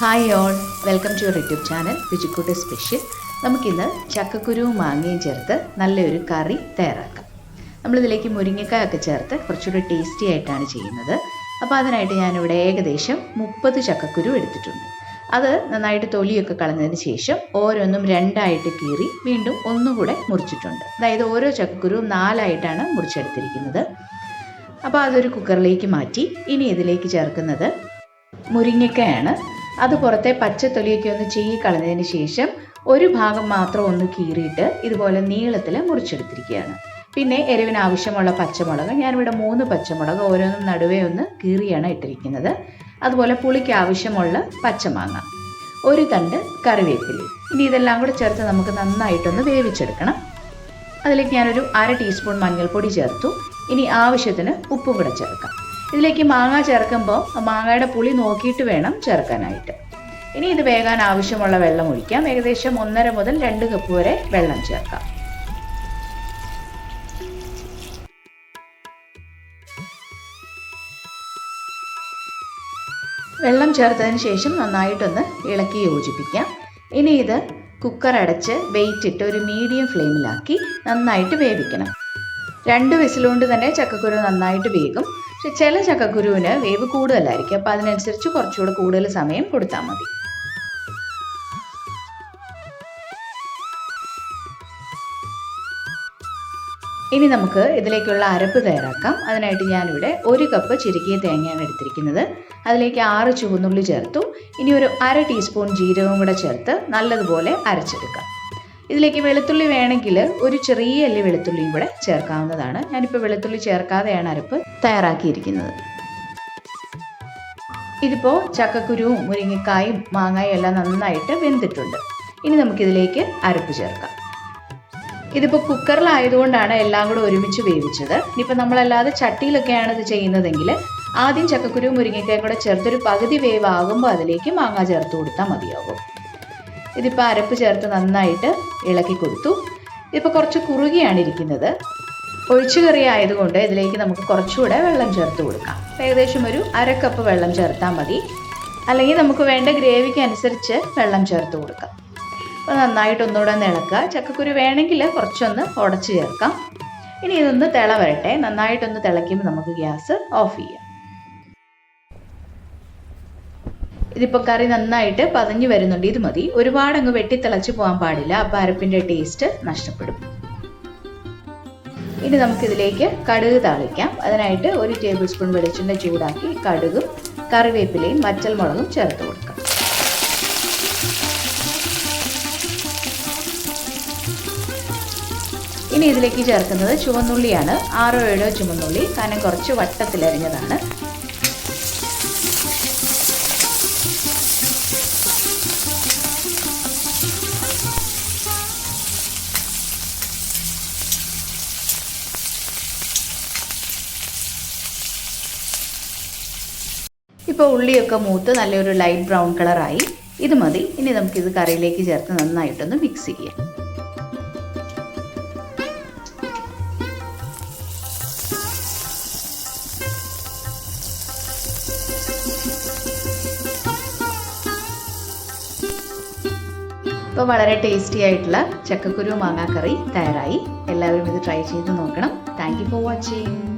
Hi all welcome to your YouTube channel Ruchikkoottu special നമുക്കിന്ന് ചക്കക്കുരുവും മാങ്ങയും ചേർത്ത് നല്ലൊരു കറി തയ്യാറാക്കാം. നമ്മളിതിലേക്ക് മുരിങ്ങക്കായ ഒക്കെ ചേർത്ത് കുറച്ചുകൂടി ടേസ്റ്റി ആയിട്ടാണ് ചെയ്യുന്നത്. അപ്പോൾ അതിനായിട്ട് ഞാനിവിടെ ഏകദേശം മുപ്പത് ചക്കക്കുരു എടുത്തിട്ടുണ്ട്. അത് നന്നായിട്ട് തൊലിയൊക്കെ കളഞ്ഞതിന് ശേഷം ഓരോന്നും രണ്ടായിട്ട് കീറി വീണ്ടും ഒന്നുകൂടെ മുറിച്ചിട്ടുണ്ട്. അതായത് ഓരോ ചക്കക്കുരുവും നാലായിട്ടാണ് മുറിച്ചെടുത്തിരിക്കുന്നത്. അപ്പോൾ അതൊരു കുക്കറിലേക്ക് മാറ്റി ഇനി ഇതിലേക്ക് ചേർക്കുന്നത് മുരിങ്ങക്കയാണ്. അത് പുറത്തെ പച്ചത്തൊലിയൊക്കെ ഒന്ന് ചീകി ശേഷം ഒരു ഭാഗം മാത്രം ഒന്ന് കീറിയിട്ട് ഇതുപോലെ നീളത്തിൽ മുറിച്ചെടുത്തിരിക്കുകയാണ്. പിന്നെ എരിവിന് ആവശ്യമുള്ള പച്ചമുളക് ഞാനിവിടെ മൂന്ന് പച്ചമുളക് ഓരോന്നും നടുവേ ഒന്ന് കീറിയാണ് ഇട്ടിരിക്കുന്നത്. അതുപോലെ പുളിക്ക് ആവശ്യമുള്ള പച്ചമാങ്ങ ഒരു തണ്ട് കറിവേപ്പില. ഇനി ഇതെല്ലാം കൂടെ ചേർത്ത് നമുക്ക് നന്നായിട്ടൊന്ന് വേവിച്ചെടുക്കണം. അതിലേക്ക് ഞാനൊരു അര ടീസ്പൂൺ മഞ്ഞൾപ്പൊടി ചേർത്തു. ഇനി ആവശ്യത്തിന് ഉപ്പും കൂടെ ചേർക്കാം. ഇതിലേക്ക് മാങ്ങ ചേർക്കുമ്പോൾ മാങ്ങയുടെ പുളി നോക്കിയിട്ട് വേണം ചേർക്കാനായിട്ട്. ഇനി ഇത് വേകാൻ ആവശ്യമുള്ള വെള്ളം ഒഴിക്കാം. ഏകദേശം ഒന്നര മുതൽ രണ്ട് കപ്പ് വരെ വെള്ളം ചേർക്കാം. വെള്ളം ചേർത്തതിന് ശേഷം നന്നായിട്ടൊന്ന് ഇളക്കി യോജിപ്പിക്കാം. ഇനി ഇത് കുക്കർ അടച്ച് വെയിറ്റ് ഇട്ട് ഒരു മീഡിയം ഫ്ലെയിമിലാക്കി നന്നായിട്ട് വേവിക്കണം. രണ്ട് വിസിലുകൊണ്ട് തന്നെ ചക്കക്കുരു നന്നായിട്ട് വേകും. പക്ഷെ ചില ചക്കക്കുരുവിന് വേവ് കൂടുതലായിരിക്കും. അപ്പോൾ അതിനനുസരിച്ച് കുറച്ചുകൂടെ കൂടുതൽ സമയം കൊടുത്താൽ മതി. ഇനി നമുക്ക് ഇതിലേക്കുള്ള അരപ്പ് തയ്യാറാക്കാം. അതിനായിട്ട് ഞാനിവിടെ ഒരു കപ്പ് ചിരുകിയ തേങ്ങയാണ് എടുത്തിരിക്കുന്നത്. അതിലേക്ക് ആറ് ചുവന്നുള്ളി ചേർത്തു. ഇനി ഒരു അര ടീസ്പൂൺ ജീരകവും കൂടെ ചേർത്ത് നല്ലതുപോലെ അരച്ചെടുക്കാം. ഇതിലേക്ക് വെളുത്തുള്ളി വേണമെങ്കിൽ ഒരു ചെറിയ അല്ലി വെളുത്തുള്ളിയും കൂടെ ചേർക്കാവുന്നതാണ്. ഞാനിപ്പോൾ വെളുത്തുള്ളി ചേർക്കാതെയാണ് അരപ്പ് തയ്യാറാക്കിയിരിക്കുന്നത്. ഇതിപ്പോൾ ചക്കക്കുരുവും മുരിങ്ങക്കായും മാങ്ങായും എല്ലാം നന്നായിട്ട് വെന്തിട്ടുണ്ട്. ഇനി നമുക്കിതിലേക്ക് അരപ്പ് ചേർക്കാം. ഇതിപ്പോൾ കുക്കറിലായതുകൊണ്ടാണ് എല്ലാം കൂടെ ഒരുമിച്ച് വേവിച്ചത്. ഇനിയിപ്പോൾ നമ്മളല്ലാതെ ചട്ടിയിലൊക്കെയാണ് ഇത് ചെയ്യുന്നതെങ്കിൽ ആദ്യം ചക്കക്കുരുവും മുരിങ്ങക്കായും കൂടെ ചേർത്തൊരു പകുതി വേവ് ആകുമ്പോൾ അതിലേക്ക് മാങ്ങ ചേർത്ത് കൊടുത്താൽ മതിയാകും. ഇതിപ്പോൾ അരപ്പ് ചേർത്ത് നന്നായിട്ട് ഇളക്കി കൊടുത്തു. ഇതിപ്പോൾ കുറച്ച് കുറുകിയാണ് ഇരിക്കുന്നത്. ഒഴിച്ചു കറി ആയതുകൊണ്ട് ഇതിലേക്ക് നമുക്ക് കുറച്ചുകൂടെ വെള്ളം ചേർത്ത് കൊടുക്കാം. ഏകദേശം ഒരു അര കപ്പ് വെള്ളം ചേർത്താൽ മതി. അല്ലെങ്കിൽ നമുക്ക് വേണ്ട ഗ്രേവിക്ക് അനുസരിച്ച് വെള്ളം ചേർത്ത് കൊടുക്കാം. അപ്പോൾ നന്നായിട്ട് ഒന്നുകൂടെ ഒന്ന് ഇളക്കുക. ചക്കക്കുരു വേണമെങ്കിൽ കുറച്ചൊന്ന് ഉടച്ച് ചേർക്കാം. ഇനി ഇതൊന്ന് തിള വരട്ടെ. നന്നായിട്ടൊന്ന് തിളയ്ക്കുമ്പോൾ നമുക്ക് ഗ്യാസ് ഓഫ് ചെയ്യാം. ഇതിപ്പോൾ കറി നന്നായിട്ട് പതഞ്ഞു വരുന്നുണ്ട്. ഇത് മതി. ഒരുപാട് അങ്ങ് വെട്ടിത്തിളച്ച് പോകാൻ പാടില്ല. അപ്പോൾ അരപ്പിന്റെ ടേസ്റ്റ് നഷ്ടപ്പെടും. ഇനി നമുക്കിതിലേക്ക് കടുക് താളിക്കാം. അതിനായിട്ട് ഒരു ടേബിൾ സ്പൂൺ വെളിച്ചെണ്ണ ചൂടാക്കി കടുകും കറിവേപ്പിലയും വറ്റൽമുളകും ചേർത്ത് കൊടുക്കാം. ഇനി ഇതിലേക്ക് ചേർക്കുന്നത് ചുവന്നുള്ളിയാണ്. ആറോ ഏഴോ ചുവന്നുള്ളി കനം കുറച്ച് വട്ടത്തിലരിഞ്ഞതാണ്. ഇപ്പോൾ ഉള്ളിയൊക്കെ മൂത്ത് നല്ലൊരു ലൈറ്റ് ബ്രൗൺ കളറായി ഇത് മതി. ഇനി നമുക്കിത് കറിയിലേക്ക് ചേർത്ത് നന്നായിട്ടൊന്ന് മിക്സ് ചെയ്യാം. ഇപ്പോൾ വളരെ ടേസ്റ്റി ആയിട്ടുള്ള ചക്കക്കുരു മാങ്ങാക്കറി തയ്യാറായി. എല്ലാവരും ഇത് ട്രൈ ചെയ്ത് നോക്കണം. Thank you for watching